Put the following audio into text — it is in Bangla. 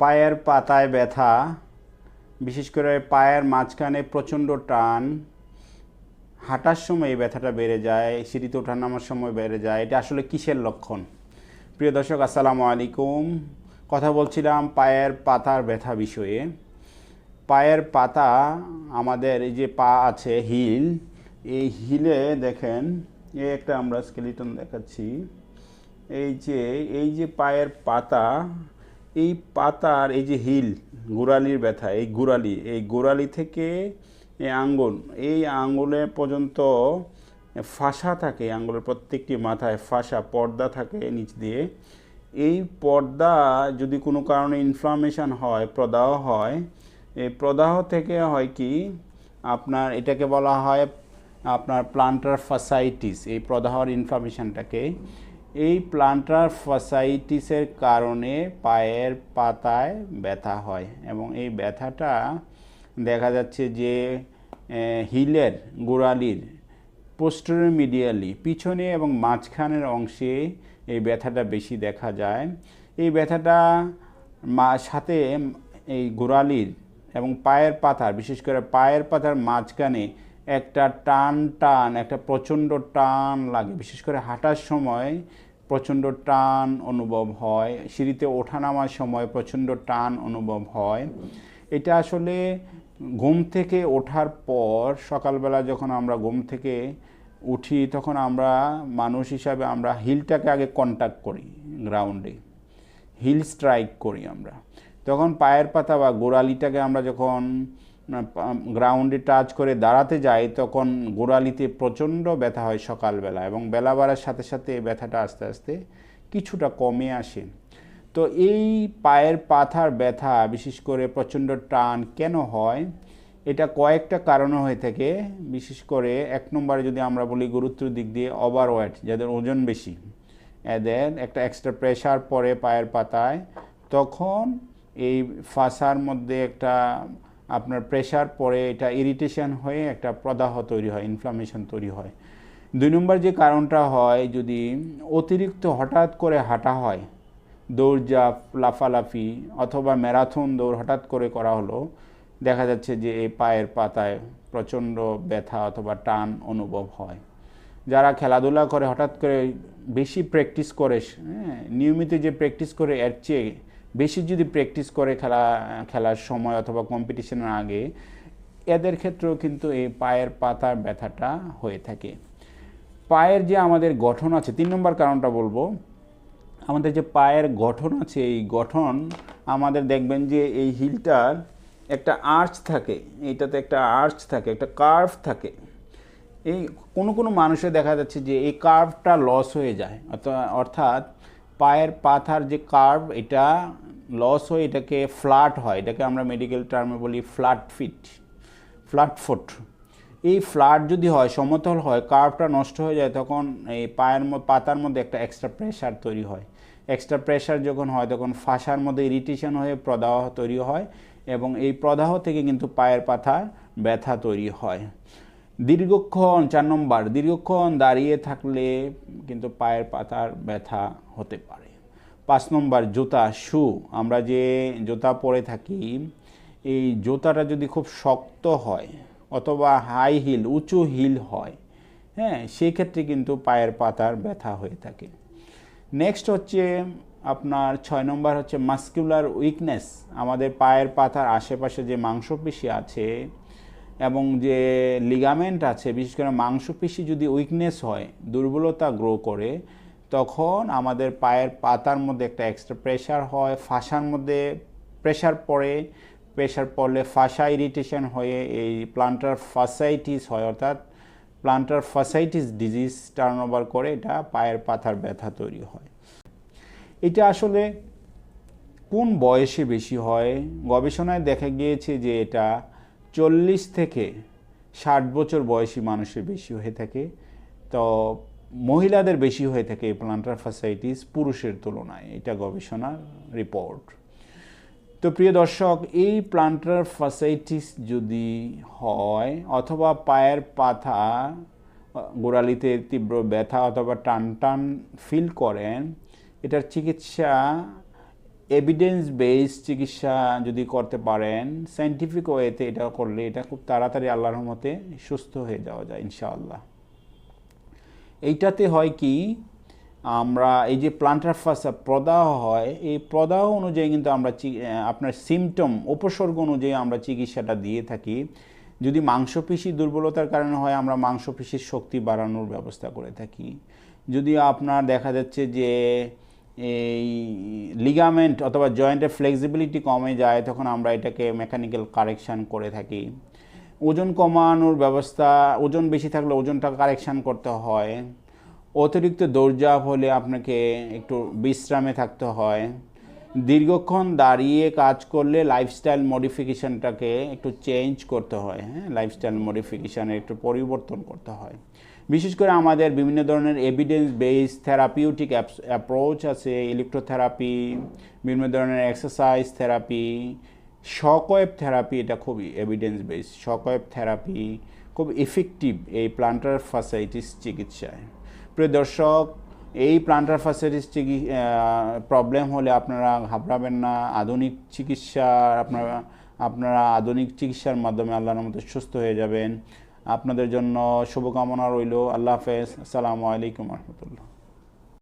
পায়ের পাতায় ব্যথা, বিশেষ করে পায়ের মাঝখানে প্রচণ্ড টান, হাঁটার সময় এই ব্যথাটা বেড়ে যায়, সিঁড়িতে ওঠার নামার সময় বেড়ে যায়, এটা আসলে কিসের লক্ষণ? প্রিয় দর্শক, আসসালামু আলাইকুম। কথা বলছিলাম পায়ের পাতার ব্যথা বিষয়ে। পায়ের পাতা আমাদের এই যে পা আছে, হিল, এই হিলে দেখেন এই একটা আমরা স্কেলিটন দেখাচ্ছি। এই যে এই যে পায়ের পাতা এই পাতার, এই যে হিল, গোড়ালির ব্যথা, এই গোড়ালি এই গোড়ালি থেকে এই আঙ্গুল, এই আঙ্গুলে পর্যন্ত ফাঁসা থাকে আঙ্গুলের প্রত্যেকটি মাথায় ফাঁসা, পর্দা থাকে নিচ দিয়ে। এই পর্দা যদি কোনো কারণে ইনফ্লামেশন হয়, প্রদাহ হয় এই প্রদাহ থেকে হয় কি? আপনার এটাকে বলা হয় আপনার প্লান্টার ফাসাইটিস এই প্রদাহর ইনফ্লামেশনটাকে এই প্লান্টার ফাসাইটিসের কারণে পায়ের পাতায় ব্যথা হয় এবং এই ব্যথাটা দেখা যাচ্ছে যে হিলের গোড়ালির পোস্টারের মিডিয়ালি পিছনে এবং মাঝখানের অংশে এই ব্যথাটা বেশি দেখা যায়। এই ব্যথাটা মা, সাথে এই গোড়ালির এবং পায়ের পাতার, বিশেষ করে পায়ের পাতার মাঝখানে একটা টান টান, একটা প্রচণ্ড টান লাগে। বিশেষ করে হাঁটার সময় প্রচণ্ড টান অনুভব হয়। সিঁড়িতে ওঠা নামার সময় প্রচণ্ড টান অনুভব হয়। এটা আসলে ঘুম থেকে ওঠার পর সকালবেলা যখন আমরা ঘুম থেকে উঠি, তখন আমরা মানুষ হিসাবে আমরা হিলটাকে আগে কন্ট্যাক্ট করি গ্রাউন্ডে হিল স্ট্রাইক করি আমরা। তখন পায়ের পাতা বা গোড়ালিটাকে আমরা যখন গ্রাউন্ডে টাচ করে দাঁড়াতে যাই, তখন গোড়ালিতে প্রচণ্ড ব্যথা হয় সকালবেলা এবং বেলা বাড়ার সাথে সাথে এই ব্যথাটা আস্তে আস্তে কিছুটা কমে আসে। তো এই পায়ের পাথার ব্যথা, বিশেষ করে প্রচণ্ড টান কেন হয়? এটা কয়েকটা কারণে হয়ে থাকে। বিশেষ করে এক নম্বরে যদি আমরা বলি গুরুত্বের দিক দিয়ে ওভার ওয়েট যাদের ওজন বেশি, এদের একটা এক্সট্রা প্রেশার পড়ে পায়ের পাতায়, তখন এই ফাঁসার মধ্যে একটা আপনার প্রেশার পরে এটা ইরিটেশন হয়ে একটা প্রদাহ তৈরি হয় ইনফ্লামেশন তৈরি হয়। দুই নম্বর যে কারণটা হয়, যদি অতিরিক্ত হঠাৎ করে হাঁটা হয় দৌড়ঝাঁপ লাফালাফি অথবা ম্যারাথন দৌড় হঠাৎ করে করা হলো, দেখা যাচ্ছে যে এই পায়ের পাতায় প্রচণ্ড ব্যথা অথবা টান অনুভব হয়। যারা খেলাধুলা করে হঠাৎ করে বেশি প্র্যাকটিস করে হ্যাঁ নিয়মিত যে প্র্যাকটিস করে এর চেয়ে বেশি যদি প্র্যাকটিস করে খেলা, খেলার সময় অথবা কম্পিটিশনের আগে, এদের ক্ষেত্রেও কিন্তু এই পায়ের পাতার ব্যথাটা হয়ে থাকে। পায়ের যে আমাদের গঠন আছে, তিন নম্বর কারণটা বলব, আমাদের যে পায়ের গঠন আছে, এই গঠন আমাদের দেখবেন যে এই হিলটার একটা আর্চ থাকে এইটাতে একটা আর্চ থাকে, একটা কার্ভ থাকে। এই কোনো কোনো মানুষের দেখা যাচ্ছে যে এই কার্ভটা লস হয়ে যায় অর্থাৎ পায়ের পাথার যে কার্ভ এটা লস হয়ে এটাকে ফ্ল্যাট হয়। এটাকে আমরা মেডিকেল টার্মে বলি ফ্ল্যাট ফিট ফ্ল্যাট ফুট এই ফ্ল্যাট যদি হয়, সমতল হয় কার্ভটা নষ্ট হয়ে যায়, তখন এই পায়ের পাতার মধ্যে একটা এক্সট্রা প্রেশার তৈরি হয়। এক্সট্রা প্রেশার যখন হয়, তখন ফাঁসার মধ্যে ইরিটেশন হয়ে প্রদাহ তৈরি হয় এবং এই প্রদাহ থেকে কিন্তু পায়ের পাতা ব্যথা তৈরি হয়। দীর্ঘক্ষণ, চার নম্বর, দীর্ঘক্ষণ দাঁড়িয়ে থাকলে কিন্তু পায়ের পাতার ব্যথা হতে পারে। পাঁচ নম্বর, জুতা, শু। আমরা যে জুতা পরে থাকি, এই জুতাটা যদি খুব শক্ত হয় অথবা হাই হিল উঁচু হিল হয় হ্যাঁ সেই ক্ষেত্রে কিন্তু পায়ের পাতার ব্যথা হয়ে থাকে। নেক্সট হচ্ছে আপনার ছয় নম্বর হচ্ছে মাস্কুলার উইকনেস আমাদের পায়ের পাতার আশেপাশে যে মাংসপেশি আছে এবং যে লিগামেন্ট আছে, বিশেষ করে মাংসপেশি যদি উইকনেস হয়, দুর্বলতা গ্রো করে, তখন আমাদের পায়ের পাতার মধ্যে একটা এক্সট্রা প্রেশার হয়, ফাঁসার মধ্যে প্রেশার পড়ে প্রেশার পড়লে ফাঁসা ইরিটেশন হয়ে, এই প্লান্টার ফাসাইটিস হয়, অর্থাৎ plantar fasciitis disease turn over করে, এটা পায়ের পাতার ব্যথা তৈরি হয়। এটা আসলে কোন বয়সে বেশি হয়? গবেষণায় দেখা গিয়েছে যে এটা চল্লিশ থেকে ষাট বছর বয়সী মানুষের বেশি হয়ে থাকে। তো মহিলাদের বেশি হয়ে থাকে এই প্লান্টার ফাসাইটিস পুরুষের তুলনায়, এটা গবেষণার রিপোর্ট তো প্রিয় দর্শক, এই প্লান্টার ফাসাইটিস যদি হয় অথবা পায়ের পাতা গোড়ালিতে তীব্র ব্যথা অথবা টান টান ফিল করেন, এটার চিকিৎসা এভিডেন্স বেস চিকিৎসা যদি করতে পারেন সাইন্টিফিক ওয়েতে এটা করলে এটা খুব তাড়াতাড়ি আল্লাহর মতে সুস্থ হয়ে যাওয়া যায়, ইনশাআল্লাহ। এইটাতে হয় কি, আমরা এই যে প্লান্টার ফাসা প্রদাহ হয়, এই প্রদাহ অনুযায়ী কিন্তু আমরা আপনার সিমটম উপসর্গ অনুযায়ী আমরা চিকিৎসাটা দিয়ে থাকি। যদি মাংসপেশি দুর্বলতার কারণে হয়, আমরা মাংসপেশির শক্তি বাড়ানোর ব্যবস্থা করে থাকি। যদি আপনার দেখা যাচ্ছে যে এই লিগামেন্ট অথবা জয়েন্টের ফ্লেক্সিবিলিটি কমে যায়, তখন আমরা এটাকে মেকানিক্যাল কারেকশান করে থাকি। ওজন কমানোর ব্যবস্থা, ওজন বেশি থাকলে ওজনটা কারেকশান করতে হয়। অতিরিক্ত দৌড়জাপ হলে আপনাকে একটু বিশ্রামে থাকতে হয়। দীর্ঘক্ষণ দাঁড়িয়ে কাজ করলে লাইফস্টাইল মডিফিকেশানটাকে একটু চেঞ্জ করতে হয় হ্যাঁ? লাইফস্টাইল মডিফিকেশানে একটু পরিবর্তন করতে হয়। বিশেষ করে আমাদের বিভিন্ন ধরনের এভিডেন্স বেস থেরাপিউটিক অ্যাপ্রোচ আছে ইলেকট্রোথেরাপি বিভিন্ন ধরনের এক্সারসাইজ থেরাপি শকওয়েভ থেরাপি এটা খুবই এভিডেন্স বেস শকওয়েভ থেরাপি খুব ইফেক্টিভ এই প্লান্টার ফাসাইটিস চিকিৎসায়। প্রিয় দর্শক এই প্লান্টার ফাসাইটিস প্রবলেম হলে আপনারা ঘাবড়াবেন না। আধুনিক চিকিৎসা আপনারা আপনারা আধুনিক চিকিৎসার মাধ্যমে আল্লাহর মতো সুস্থ হয়ে যাবেন। আপনাদের জন্য শুভকামনা রইল। আল্লাহ হাফেজ। আসসালামু আলাইকুম রহমতুল্লাহ।